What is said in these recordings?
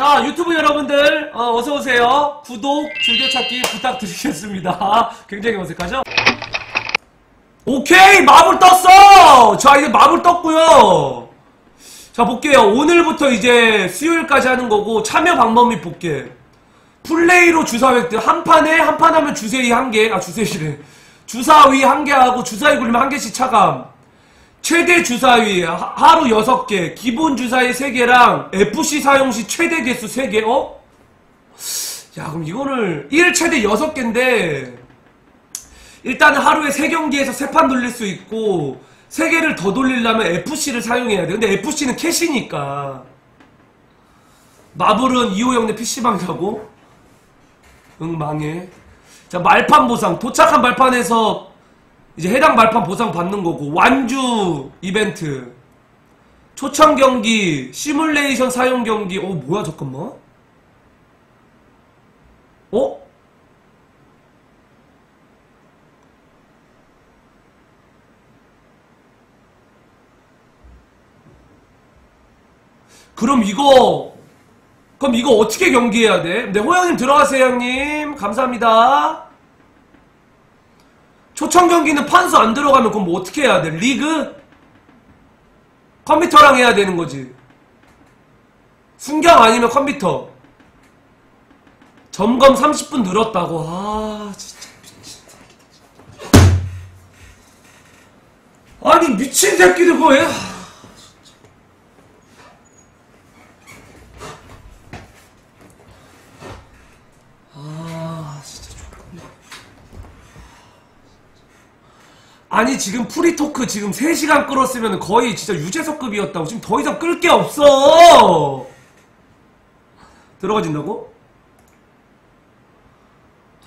자, 유튜브 여러분들, 어, 서 오세요. 구독, 즐겨찾기 부탁드리겠습니다. 굉장히 어색하죠? 오케이! 마블 떴어! 자, 이제 마블 떴고요 자, 볼게요. 오늘부터 이제 수요일까지 하는 거고, 참여 방법 및 볼게. 플레이로 주사 획득. 한 판에, 한 판 하면 주세위 한 개, 아, 주세위래. 주사위 한 개 하고, 주사위 굴리면 한 개씩 차감. 최대 주사위 하- 하루 6개, 기본 주사위 3개랑 FC 사용 시 최대 개수 3개, 어? 야, 그럼 이거를 1 최대 6개인데 일단은 하루에 3경기에서 3판 돌릴 수 있고 3개를 더 돌리려면 FC를 사용해야 돼. 근데 FC는 캐시니까 마블은 2호 형네 PC방이라고? 응, 망해. 자, 말판 보상. 도착한 말판에서 이제 해당 말판 보상 받는 거고 완주 이벤트. 초청 경기 시뮬레이션 사용 경기. 어 뭐야 잠깐만. 어? 그럼 이거 그럼 이거 어떻게 경기해야 돼? 네 호영님 들어가세요 형님. 감사합니다 초청 경기는 판수 안 들어가면 그럼 뭐 어떻게 해야 돼? 리그? 컴퓨터랑 해야 되는 거지. 순경 아니면 컴퓨터. 점검 30분 늘었다고. 아, 진짜 미친 새끼들. 아니, 미친 새끼들? 아, 진짜 좋겠네. 아니 지금 프리토크 지금 3시간 끌었으면 거의 진짜 유재석급이었다고. 지금 더 이상 끌 게 없어. 들어가진다고?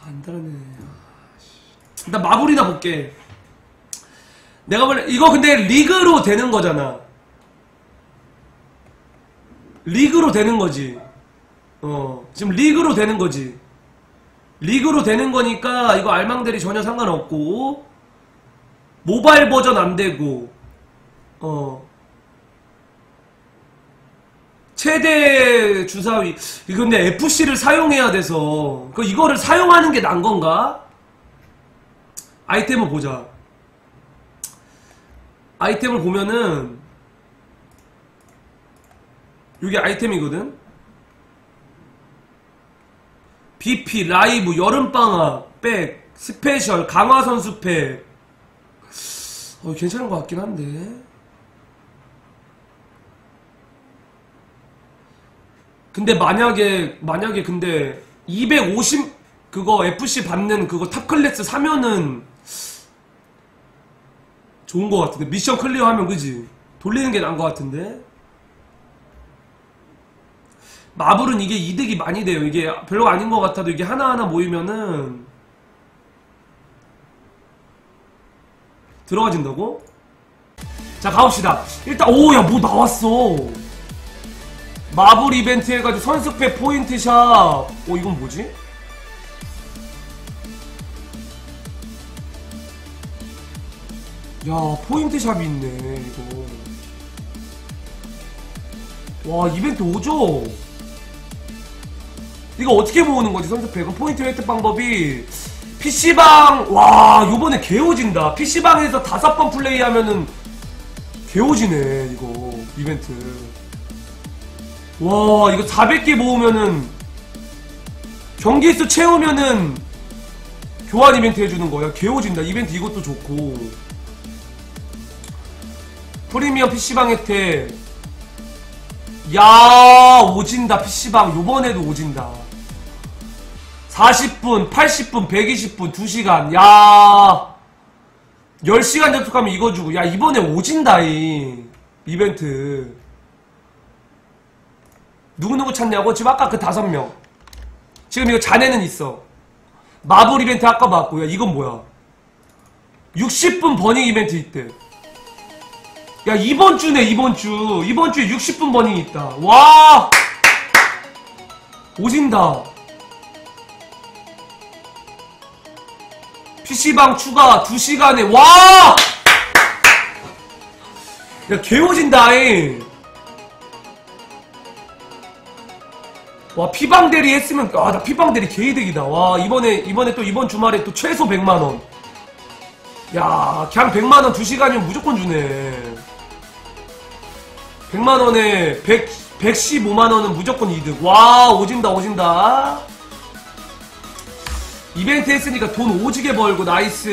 안 들어네. 일단 마블이나 볼게. 내가 원래 이거 근데 리그로 되는 거잖아. 리그로 되는 거지. 어 지금 리그로 되는 거지. 리그로 되는 거니까 이거 알망들이 전혀 상관없고 모바일 버전 안 되고 어. 최대 주사위 이거 근데 FC를 사용해야 돼서. 그 이거를 사용하는 게 난 건가? 아이템을 보자. 아이템을 보면은 이게 아이템이거든? BP 라이브 여름방학 백 스페셜 강화선수 팩 어, 괜찮은 것 같긴 한데. 근데 만약에, 만약에 근데 250 그거 FC 받는 그거 탑 클래스 사면은 좋은 것 같은데. 미션 클리어 하면 그지? 돌리는 게 나은 것 같은데. 마블은 이게 이득이 많이 돼요. 이게 별로 아닌 것 같아도 이게 하나하나 모이면은 들어가진다고? 자 가봅시다 일단 오 야 뭐 나왔어 마블 이벤트 해가지고 선수패 포인트샵 어 이건 뭐지? 야 포인트샵이 있네 이거 와 이벤트 오죠? 이거 어떻게 모으는 거지 선수패 그 포인트 획득 방법이 PC방 와 요번에 개오진다. PC방에서 다섯 번 플레이하면은 개오지네 이거 이벤트. 와 이거 400개 모으면은 경기수 채우면은 교환 이벤트 해주는 거야. 개오진다. 이벤트 이것도 좋고. 프리미엄 PC방 혜택. 야 오진다 PC방. 요번에도 오진다 40분, 80분, 120분, 2시간. 야 10시간 접속하면 이거 주고. 야, 이번에 오진다, 이. 이벤트. 누구누구 찾냐고? 지금 아까 그 다섯 명. 지금 이거 자네는 있어. 마블 이벤트 아까 봤고. 야, 이건 뭐야? 60분 버닝 이벤트 있대. 야, 이번 주네, 이번 주. 이번 주에 60분 버닝 있다. 와! 오진다. PC방 추가 2시간에 와! 야 개오진다잉. 와 피방 대리 했으면 아나 피방 대리 개이득이다. 와 이번에 이번에 또 이번 주말에 또 최소 100만원. 야 그냥 100만원 2시간이면 무조건 주네. 100만원에 100, 115만원은 무조건 이득. 와 오진다 오진다 이벤트 했으니까 돈 오지게 벌고 나이스.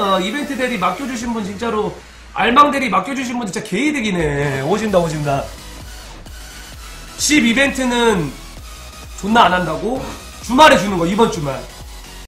어, 이벤트 대리 맡겨주신 분 진짜로 알망 대리 맡겨주신 분 진짜 개이득이네. 오진다 오진다. 10 이벤트는 존나 안 한다고? 주말에 주는 거 이번 주말